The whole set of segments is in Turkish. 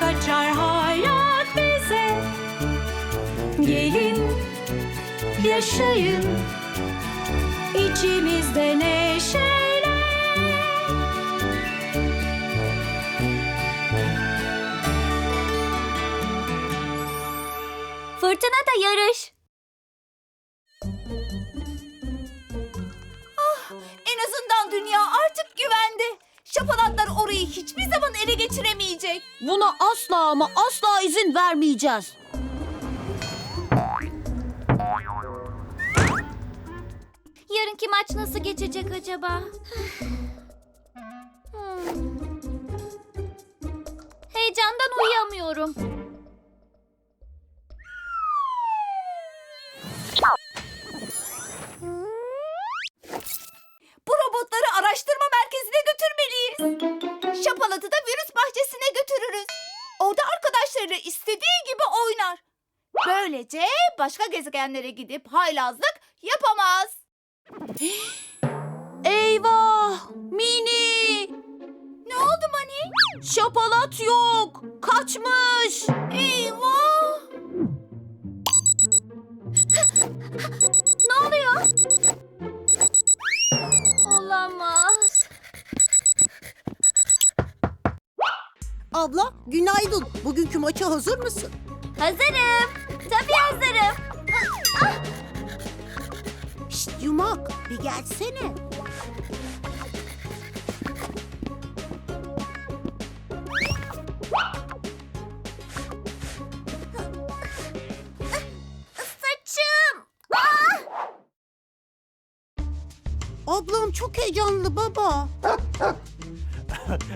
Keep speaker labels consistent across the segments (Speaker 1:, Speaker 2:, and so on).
Speaker 1: Kucak açar hayat bize Gelin Yaşayın İçimizde neşeyle
Speaker 2: Fırtına da yarış.
Speaker 3: Ah, En azından dünya artık güvende. Şapalatlar orayı hiçbir zaman ele geçiremeyecek.
Speaker 2: Buna asla ama asla izin vermeyeceğiz. Yarınki maç nasıl geçecek acaba? Hmm. Heyecandan uyuyamıyorum.
Speaker 3: Orada arkadaşlarıyla istediği gibi oynar. Böylece başka gezegenlere gidip haylazlık yapamaz.
Speaker 2: Eyvah! Mini!
Speaker 3: Ne oldu Mani?
Speaker 2: Şapalat yok! Kaçmış!
Speaker 3: Eyvah!
Speaker 2: Ne oluyor?
Speaker 4: Abla günaydın. Bugünkü maça hazır mısın?
Speaker 2: Hazırım. Tabii hazırım.
Speaker 4: Şşt yumak bir gelsene.
Speaker 2: Saçım!
Speaker 4: Ablam çok heyecanlı baba.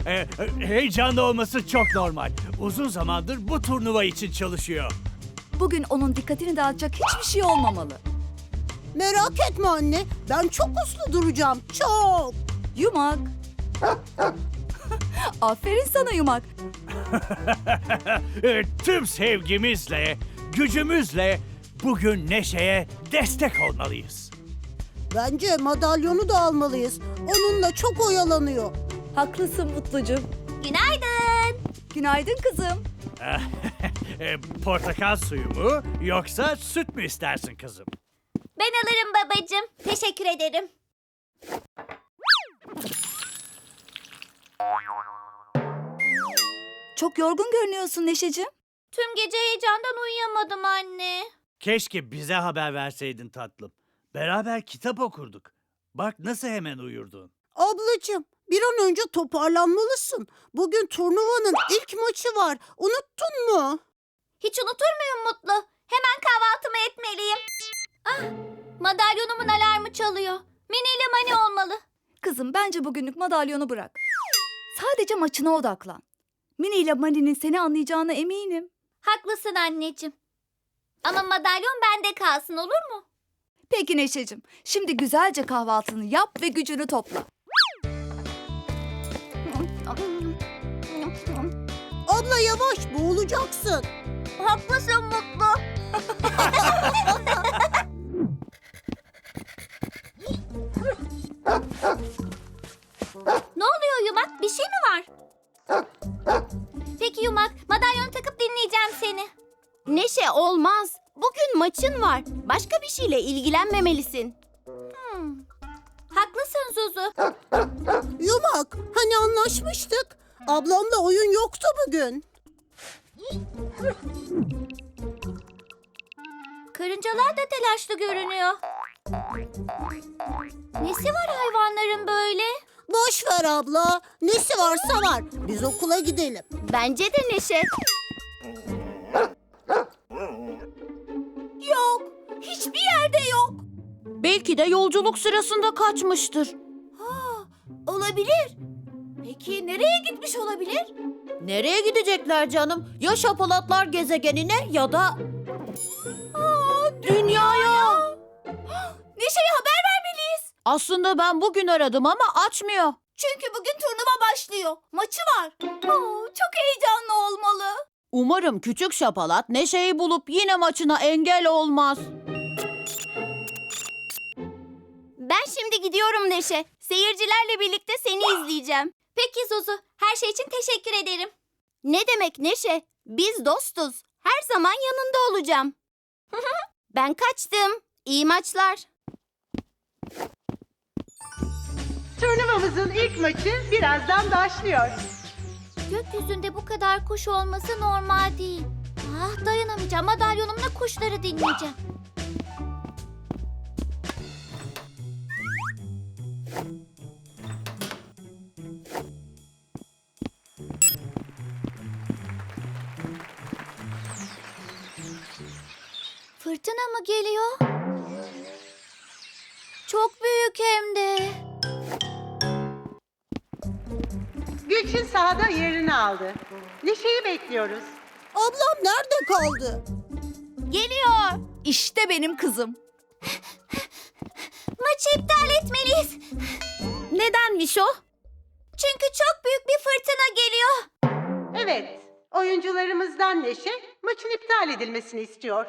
Speaker 5: E, heyecanlı olması çok normal. Uzun zamandır bu turnuva için çalışıyor.
Speaker 3: Bugün onun dikkatini dağıtacak hiçbir şey olmamalı.
Speaker 4: Merak etme anne. Ben çok uslu duracağım. Çok.
Speaker 3: Yumak. Aferin sana Yumak.
Speaker 5: E, Tüm sevgimizle, gücümüzle bugün Neşe'ye destek olmalıyız.
Speaker 4: Bence madalyonu da almalıyız. Onunla çok oyalanıyor.
Speaker 3: Haklısın Mutlucuğum.
Speaker 2: Günaydın.
Speaker 3: Günaydın kızım.
Speaker 5: E, Portakal suyu mu yoksa süt mü istersin kızım?
Speaker 2: Ben alırım babacığım. Teşekkür ederim.
Speaker 3: Çok yorgun görünüyorsun Neşeciğim.
Speaker 2: Tüm gece heyecandan uyuyamadım anne.
Speaker 5: Keşke bize haber verseydin tatlım. Beraber kitap okurduk. Bak nasıl hemen uyurdun.
Speaker 4: Ablacığım bir an önce toparlanmalısın. Bugün turnuvanın ilk maçı var. Unuttun mu?
Speaker 2: Hiç unutur muyum Mutlu? Hemen kahvaltımı etmeliyim. Ah, madalyonumun alarmı çalıyor. Mini ile Mani olmalı.
Speaker 3: Kızım bence bugünlük madalyonu bırak. Sadece maçına odaklan. Mini ile Mani'nin seni anlayacağına eminim.
Speaker 2: Haklısın anneciğim. Ama madalyon bende kalsın olur mu?
Speaker 3: Peki Neşeciğim, şimdi güzelce kahvaltını yap ve gücünü topla.
Speaker 4: Abla yavaş boğulacaksın.
Speaker 2: Haklısın Mutlu. ne oluyor Yumak? Bir şey mi var? Peki Yumak, madalyon takıp dinleyeceğim seni.
Speaker 6: Neşe olmaz. Bugün maçın var. Başka bir şeyle ilgilenmemelisin.
Speaker 2: Haklısın Zuzu.
Speaker 4: Yumak hani anlaşmıştık. Ablamla oyun yoktu bugün.
Speaker 2: Karıncalar da telaşlı görünüyor. Nesi var hayvanların böyle?
Speaker 4: Boş ver abla. Nesi varsa var. Biz okula gidelim.
Speaker 6: Bence de Neşe.
Speaker 2: Belki de yolculuk sırasında kaçmıştır.
Speaker 3: Olabilir. Peki nereye gitmiş olabilir?
Speaker 6: Nereye gidecekler canım? Ya şapalatlar gezegenine ya da... dünyaya.
Speaker 3: Neşe'ye haber vermeliyiz.
Speaker 6: Aslında ben bugün aradım ama açmıyor.
Speaker 3: Çünkü bugün turnuva başlıyor. Maçı var. Oo, çok heyecanlı olmalı.
Speaker 6: Umarım küçük şapalat Neşe'yi bulup yine maçına engel olmaz. Ben şimdi gidiyorum Neşe. Seyircilerle birlikte seni izleyeceğim. Peki Zuzu, her şey için teşekkür ederim. Ne demek Neşe? Biz dostuz. Her zaman yanında olacağım. ben kaçtım. İyi maçlar.
Speaker 7: Turnuvamızın ilk maçı birazdan başlıyor.
Speaker 2: Gökyüzünde bu kadar kuş olması normal değil. Ah dayanamayacağım. Madalyonumla kuşları dinleyeceğim. Geliyor? Çok büyük hem de.
Speaker 7: Gülçin sahada yerini aldı. Neşe'yi bekliyoruz.
Speaker 4: Ablam nerede kaldı?
Speaker 2: Geliyor.
Speaker 3: İşte benim kızım.
Speaker 2: Maçı iptal etmeliyiz.
Speaker 6: Nedenmiş o?
Speaker 2: Çünkü çok büyük bir fırtına geliyor.
Speaker 7: Oyuncularımızdan Neşe maçın iptal edilmesini istiyor.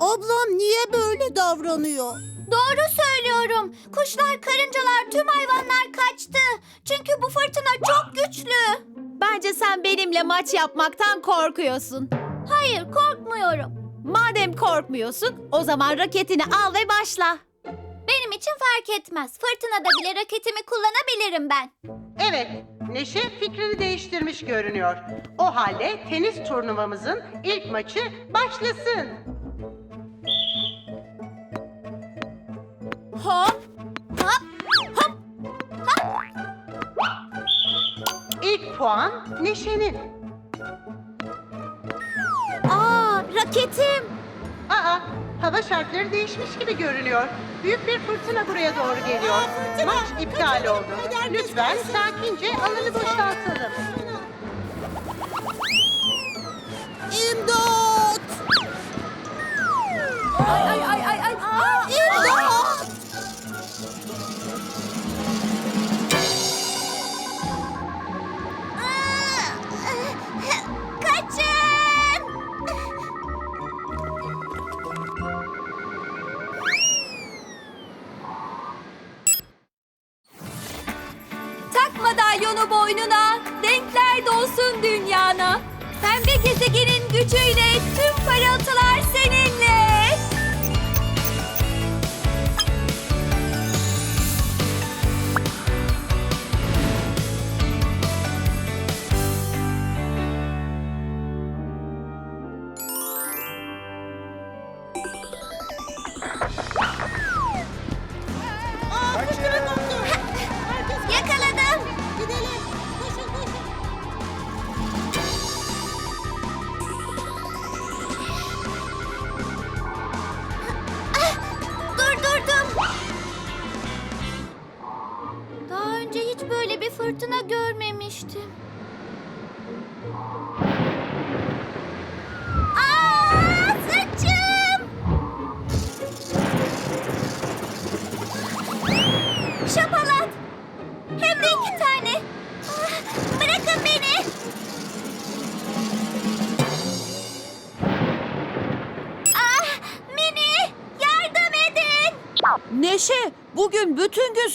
Speaker 4: Ablam niye böyle davranıyor?
Speaker 2: Doğru söylüyorum. Kuşlar, karıncalar, tüm hayvanlar kaçtı. Çünkü bu fırtına çok güçlü.
Speaker 6: Bence sen benimle maç yapmaktan korkuyorsun.
Speaker 2: Hayır, korkmuyorum.
Speaker 6: Madem korkmuyorsun, o zaman raketini al ve başla.
Speaker 2: Benim için fark etmez. Fırtınada bile raketimi kullanabilirim ben.
Speaker 7: Evet, Neşe fikrini değiştirmiş görünüyor. O halde tenis turnuvamızın ilk maçı başlasın.
Speaker 6: Hop!
Speaker 7: İlk puan Neşe'nin.
Speaker 6: Aa, raketim!
Speaker 7: Aa, hava şartları değişmiş gibi görünüyor. Büyük bir fırtına buraya doğru geliyor. Maç iptal oldu. Lütfen sakince alanı boşaltalım.
Speaker 4: İmdat!
Speaker 3: Ay ay ay ay ay. Aa,
Speaker 4: İmdat!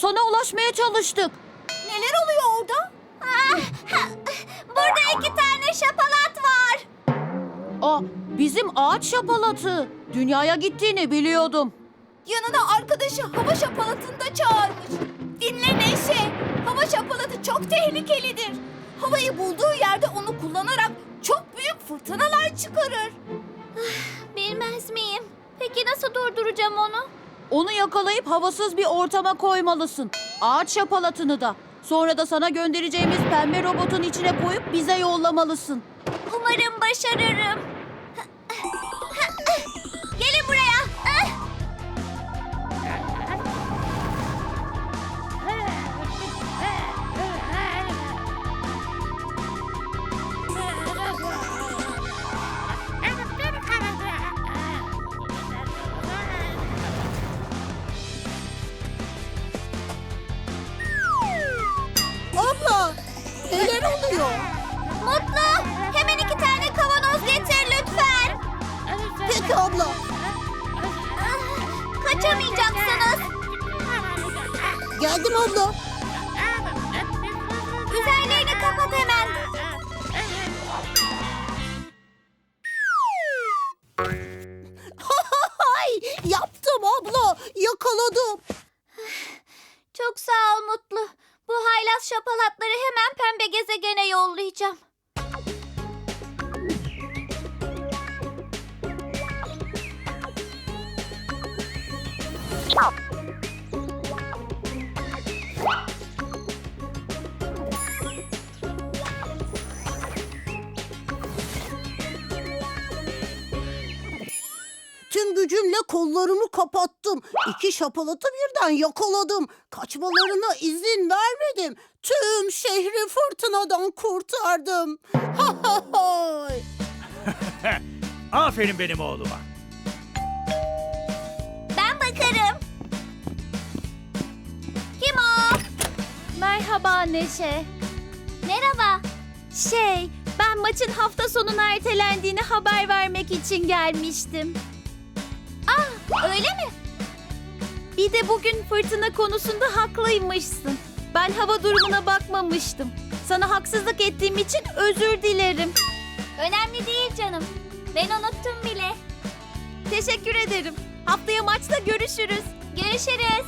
Speaker 6: Sana ulaşmaya çalıştık.
Speaker 3: neler oluyor orada?
Speaker 2: Ah, Burada iki tane şapalat var.
Speaker 6: Aa, bizim ağaç şapalatı. Dünyaya gittiğini biliyordum.
Speaker 3: Yanına arkadaşı hava şapalatını da çağırmış. Dinle Neşe. Hava şapalatı çok tehlikelidir. Havayı bulduğu yerde onu kullanarak çok büyük fırtınalar çıkarır.
Speaker 2: Bilmez miyim? Peki nasıl durduracağım onu?
Speaker 6: Onu yakalayıp havasız bir ortama koymalısın. Ağaç şapalatını da. Sonra da sana göndereceğimiz pembe robotun içine koyup bize yollamalısın.
Speaker 2: Umarım başarırım.
Speaker 4: Peki abla.
Speaker 2: Kaçamayacaksınız.
Speaker 4: Geldim abla.
Speaker 2: Üzerlerini kapat hemen.
Speaker 4: Yaptım abla. Yakaladım.
Speaker 2: Çok sağ ol Mutlu. Bu haylaz şapalatları hemen pembe gezegene yollayacağım.
Speaker 4: Tüm gücümle kollarımı kapattım. İki şapalatı birden yakaladım. Kaçmalarına izin vermedim. Tüm şehri fırtınadan kurtardım. Ha ha hay.
Speaker 5: Aferin benim oğluma.
Speaker 2: Ben bakarım. Kim o?
Speaker 6: Merhaba Neşe.
Speaker 2: Merhaba.
Speaker 6: Şey, ben maçın hafta sonuna ertelendiğini haber vermek için gelmiştim.
Speaker 2: Öyle mi?
Speaker 6: Bir de bugün fırtına konusunda haklıymışsın. Ben hava durumuna bakmamıştım. Sana haksızlık ettiğim için özür dilerim.
Speaker 2: Önemli değil canım. Ben unuttum bile.
Speaker 6: Teşekkür ederim. Haftaya maçta görüşürüz.
Speaker 2: Görüşürüz.